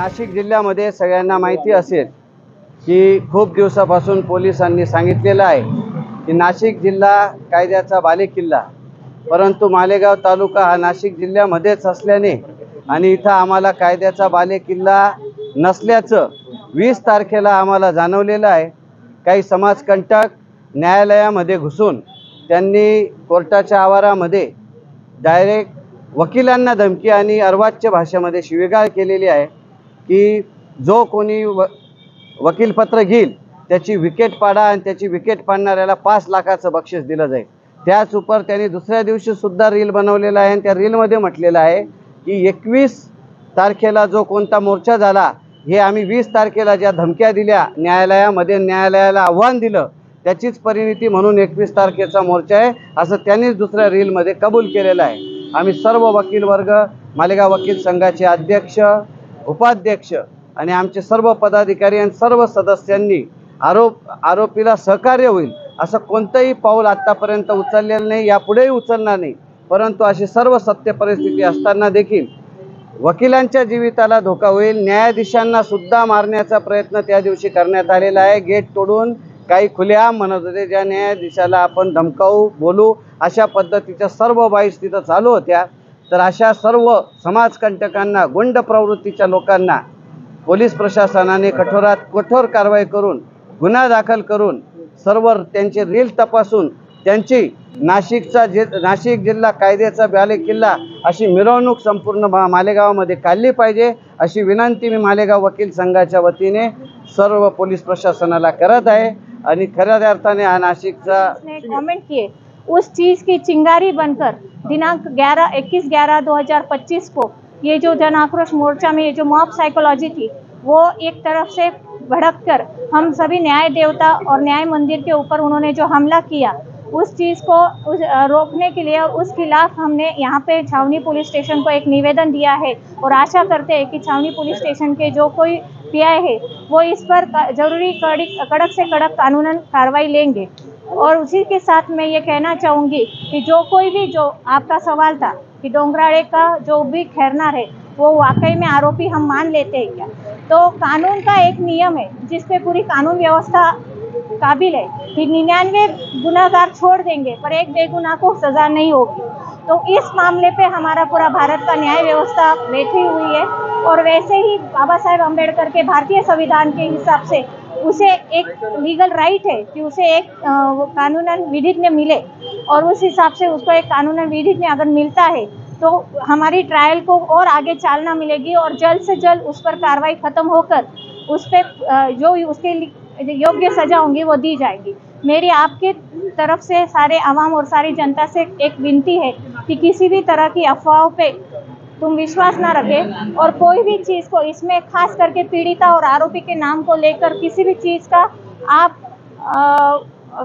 नाशिक जिल्ह्यामध्ये सगळ्यांना माहिती असेल की खूप दिवसापासून पोलिसांनी सांगितलेलं आहे की नाशिक जिल्हा कायद्याचा बालेकिल्ला परंतु मालेगाव तालुका हा नाशिक जिल्ह्यामध्येच असल्याने आणि इथं आम्हाला कायद्याचा बालेकिल्ला नसल्याचं वीस तारखेला आम्हाला जाणवलेलं आहे. काही समाजकंटक न्यायालयामध्ये घुसून त्यांनी कोर्टाच्या आवारामध्ये डायरेक्ट वकिलांना धमकी आणि अर्वाच्य भाषेमध्ये शिवीगाळ केलेली आहे. की जो कोणी व वकीलपत्र घेईल त्याची विकेट पाडा आणि त्याची विकेट पाडणाऱ्याला पाच लाखाचं बक्षीस दिलं जाईल. त्याच उपर त्यांनी दुसऱ्या दिवशी सुद्धा रील बनवलेला आहे आणि त्या रीलमध्ये म्हटलेलं आहे की एकवीस तारखेला जो कोणता मोर्चा झाला हे आम्ही वीस तारखेला ज्या धमक्या दिल्या न्यायालयामध्ये न्यायालयाला आव्हान दिलं त्याचीच परिणिती म्हणून एकवीस तारखेचा मोर्चा आहे असं त्यांनीच दुसऱ्या रीलमध्ये कबूल केलेलं आहे. आम्ही सर्व वकील वर्ग मालेगाव वकील संघाचे अध्यक्ष उपाध्यक्ष आणि आमचे सर्व पदाधिकारी आणि सर्व सदस्यांनी आरोप आरोपीला सहकार्य होईल असं कोणतंही पाऊल आत्तापर्यंत उचललेलं नाही यापुढेही उचलणार नाही. परंतु अशी सर्व सत्य परिस्थिती असताना देखील वकिलांच्या जीविताला धोका होईल. न्यायाधीशांना सुद्धा मारण्याचा प्रयत्न त्या दिवशी करण्यात आलेला आहे. गेट तोडून काही खुलेआम म्हणत होते ज्या न्यायाधीशाला आपण धमकावू बोलू अशा पद्धतीच्या सर्व बाईस तिथं चालू होत्या. तर अशा सर्व समाजकंटकांना गुंड प्रवृत्तीच्या लोकांना पोलीस प्रशासनाने कठोरात कठोर कारवाई करून गुन्हा दाखल करून सर्व त्यांचे रील तपासून त्यांची नाशिकचा जि नाशिक जिल्हा कायद्याचा बाले किल्ला अशी मिरवणूक संपूर्ण मा मालेगावामध्ये काढली पाहिजे अशी विनंती मी मालेगाव वकील संघाच्या वतीने सर्व पोलीस प्रशासनाला करत आहे. आणि खऱ्या अर्थाने हा नाशिकचा कमेंट किए. उस चीज की चिंगारी बनकर दिनांक 11 21 11 2025 को ये जो जन आक्रोश मोर्चा में ये जो मॉब साइकोलॉजी थी वो एक तरफ़ से भड़क कर हम सभी न्याय देवता और न्याय मंदिर के ऊपर उन्होंने जो हमला किया उस चीज़ को उस, रोकने के लिए और उस खिलाफ हमने यहाँ पे छावनी पुलिस स्टेशन को एक निवेदन दिया है और आशा करते हैं कि छावनी पुलिस स्टेशन के जो कोई पीआई है वो इस पर ज़रूरी कड़ी कड़क से कड़क कानूनन कार्रवाई लेंगे। और उसी के साथ मैं ये कहना चाहूँगी कि जो कोई भी, जो आपका सवाल था कि डोंगराड़े का जो भी खैरनार है वो वाकई में आरोपी हम मान लेते हैं क्या? तो कानून का एक नियम है, जिस पे पूरी कानून व्यवस्था काबिल है कि निन्यानवे गुनाहगार छोड़ देंगे, पर एक बेगुनाह को सजा नहीं होगी। तो इस मामले पे हमारा पूरा भारत का न्याय व्यवस्था बैठी हुई है। और वैसे ही बाबा साहेब अंबेडकर के भारतीय संविधान के हिसाब से उसे एक लीगल राइट है कि उसे एक कानूनन विधिज्ञ मिले। और उस हिसाब से उसको एक कानूनन विधिज्ञ अगर मिलता है तो हमारी ट्रायल को और आगे चालना मिलेगी और जल्द से जल्द उस पर कार्रवाई खत्म होकर उस पर जो उसके योग्य सजा होंगी वो दी जाएगी। मेरी आपके तरफ़ से सारे आवाम और सारी जनता से एक विनती है कि किसी भी तरह की अफवाहों पे तुम विश्वास ना रखें और कोई भी चीज़ को इसमें खास करके पीड़िता और आरोपी के नाम को लेकर किसी भी चीज़ का आप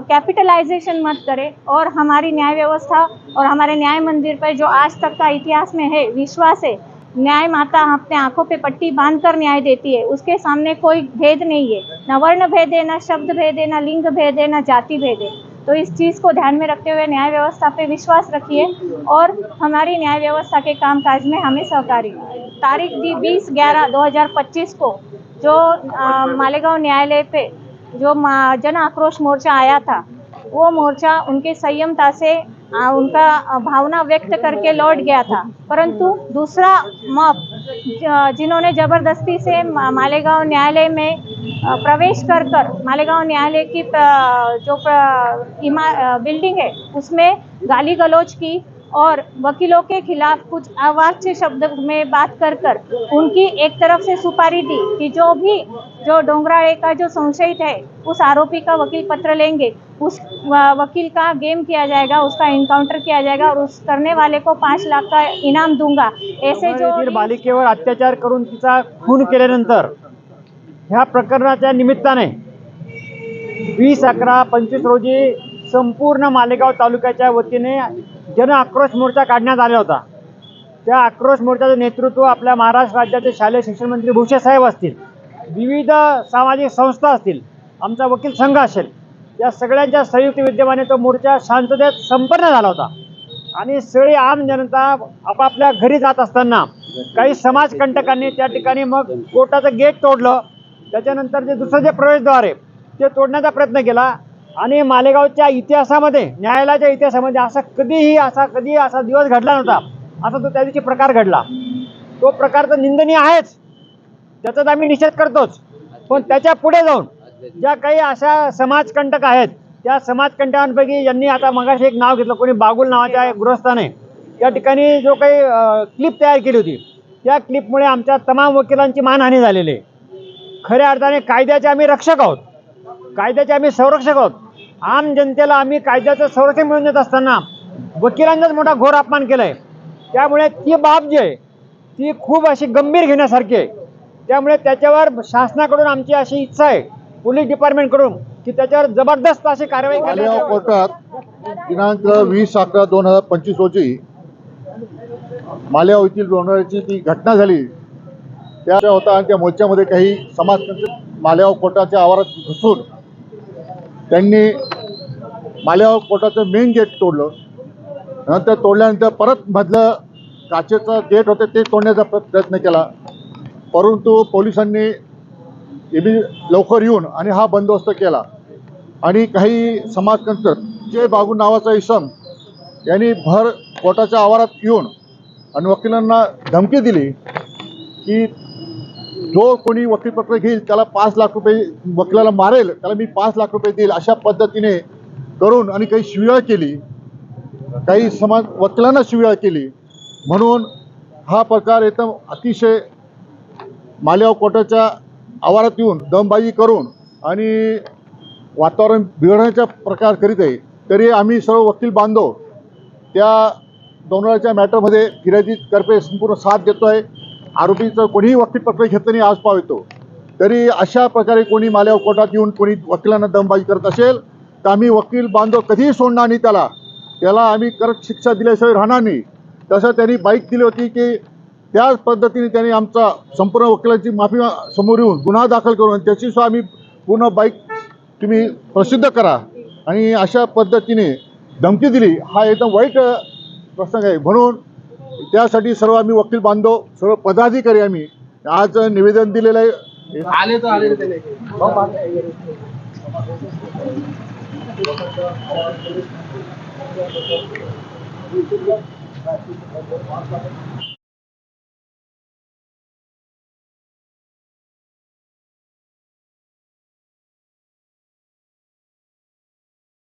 कैपिटलाइजेशन मत करें। और हमारी न्याय व्यवस्था और हमारे न्याय मंदिर पर जो आज तक का इतिहास में है, विश्वास है, न्याय माता अपने आँखों पे पट्टी बाँध कर न्याय देती है। उसके सामने कोई भेद नहीं है। न वर्ण भेद है, न शब्द भेद है, न लिंग भेद है, न जाति भेद है। तो इस चीज़ को ध्यान में रखते हुए न्याय व्यवस्था पे विश्वास रखिए और हमारी न्याय व्यवस्था के कामकाज में हमें सहकारी। तारीख दी बीस ग्यारह दो हज़ार पच्चीस को जो मालेगांव न्यायालय पे जो जन आक्रोश मोर्चा आया था वो मोर्चा उनके संयमता से आ, उनका भावना व्यक्त करके लौट गया था। परंतु दूसरा मॉब जिन्होंने ज़बरदस्ती से मालेगांव न्यायालय में प्रवेश कर कर मालेगांव न्यायालय की जो इमा बिल्डिंग है उसमें गाली गलौज की और वकीलों के खिलाफ कुछ अवाच्य शब्द में बात कर कर उनकी एक तरफ़ से सुपारी दी कि जो भी जो डोंगराळे का जो संशयित है उस आरोपी का वकील पत्र लेंगे उस वकील का गेम किया जाएगा उसका इनकाउंटर किया जाएगा और उस करने वाले को पाँच लाख का इनाम दूँगा। ऐसे जो बालिकेवर अत्याचार करून तिचा खून केल्यानंतर ह्या प्रकरणाच्या निमित्ताने वीस अकरा पंचवीस रोजी संपूर्ण मालेगाव तालुक्याच्या वतीने जन आक्रोश मोर्चा काढण्यात आला होता. त्या आक्रोश मोर्चाचं नेतृत्व आपल्या महाराष्ट्र राज्याचे शालेय शिक्षण मंत्री भुसे साहेब असतील विविध सामाजिक संस्था असतील आमचा वकील संघ असेल या सगळ्यांच्या संयुक्त विद्यमाने तो मोर्चा शांततेत संपन्न झाला होता. आणि सगळी आम जनता आपापल्या घरी जात असताना काही समाजकंटकांनी त्या ठिकाणी मग कोर्टाचं गेट तोडलं त्याच्यानंतर जे दुसरं जे प्रवेशद्वार आहे ते तोडण्याचा प्रयत्न केला. आणि मालेगावच्या इतिहासामध्ये न्यायालयाच्या इतिहासामध्ये असा कधीही असा कधी असा दिवस घडला नव्हता. असा तो त्या दिवशी प्रकार घडला. तो प्रकार तर निंदनीय आहेच. त्याचा तर आम्ही निषेध करतोच. पण त्याच्या पुढे जाऊन ज्या काही अशा समाजकंटक आहेत त्या समाजकंटकांपैकी यांनी आता मगाशी एक नाव घेतलं कोणी बागुल नावाच्या गृहस्थाने. त्या ठिकाणी जो काही क्लिप तयार केली होती. त्या क्लिपमुळे आमच्या तमाम वकिलांची मानहानी झालेली आहे. खऱ्या अर्थाने कायद्याचे आम्ही रक्षक आहोत. कायद्याचे आम्ही संरक्षक आहोत. आम जनतेला आम्ही कायद्याचं संरक्षण मिळवून देत असताना वकिलांचाच मोठा घोर अपमान केलाय. त्यामुळे ती बाब जी आहे ती खूप अशी गंभीर घेण्यासारखी आहे. त्यामुळे त्याच्यावर शासनाकडून आमची अशी इच्छा आहे पोलीस डिपार्टमेंटकडून की त्याच्यावर जबरदस्त अशी कारवाई कोर्टात दिनांक वीस अकरा दोन हजार पंचवीस रोजी मालेगाव येथील लोणाऱ्याची ती घटना झाली. त्या होता आणि त्या मोर्चामध्ये काही समाजतंत्र मालेगाव कोर्टाच्या आवारात घुसून त्यांनी मालेगाव कोर्टाचं मेन गेट तोडलं. नंतर तोडल्यानंतर परत मधलं काचेचं गेट होते ते तोडण्याचा प्रयत्न केला. परंतु पोलिसांनी एबी लवकर येऊन आणि हा बंदोबस्त केला. आणि काही समाजकंटक जे बागू नावाचा इसम यांनी भर कोर्टाच्या आवारात येऊन आणि वकिलांना धमकी दिली की जो कोणी वकीलपत्र घेईल त्याला पाच लाख रुपये वकिलाला मारेल त्याला मी पाच लाख रुपये देईल अशा पद्धतीने करून आणि काही शिव्या केली काही समाज वकिलांना शिव्या केली. म्हणून हा प्रकार एकदम अतिशय मालेगाव कोर्टाच्या आवारात येऊन दमबाजी करून आणि वातावरण बिघडण्याचा प्रकार करीत आहे. तरी आम्ही सर्व वकील बांधव त्या दोनवेळाच्या मॅटरमध्ये फिर्यादी तर्फे संपूर्ण साथ देतो आहे आरोपीचं कोणीही वकीलपत्र घेतलं नाही आज पाव येतो. तरी अशा प्रकारे कोणी मालेगाव कोर्टात येऊन कोणी वकिलांना दमबाजी करत असेल तर आम्ही वकील बांधव कधीही सोडणार नाही त्याला. त्याला आम्ही कडक शिक्षा दिल्याशिवाय राहणार नाही. तसं त्यांनी बाईक दिली होती की त्याच पद्धतीने त्यांनी आमचा संपूर्ण वकिलांची माफी समोर येऊन गुन्हा दाखल करून त्याची सुद्धा आम्ही पूर्ण बाईक तुम्ही प्रसिद्ध करा. आणि अशा पद्धतीने धमकी दिली. हा एकदम वाईट प्रसंग आहे. म्हणून त्यासाठी सर्व आम्ही वकील बांधव सर्व पदाधिकारी आम्ही आज निवेदन दिलेलं आहे. आले तर आले त्याने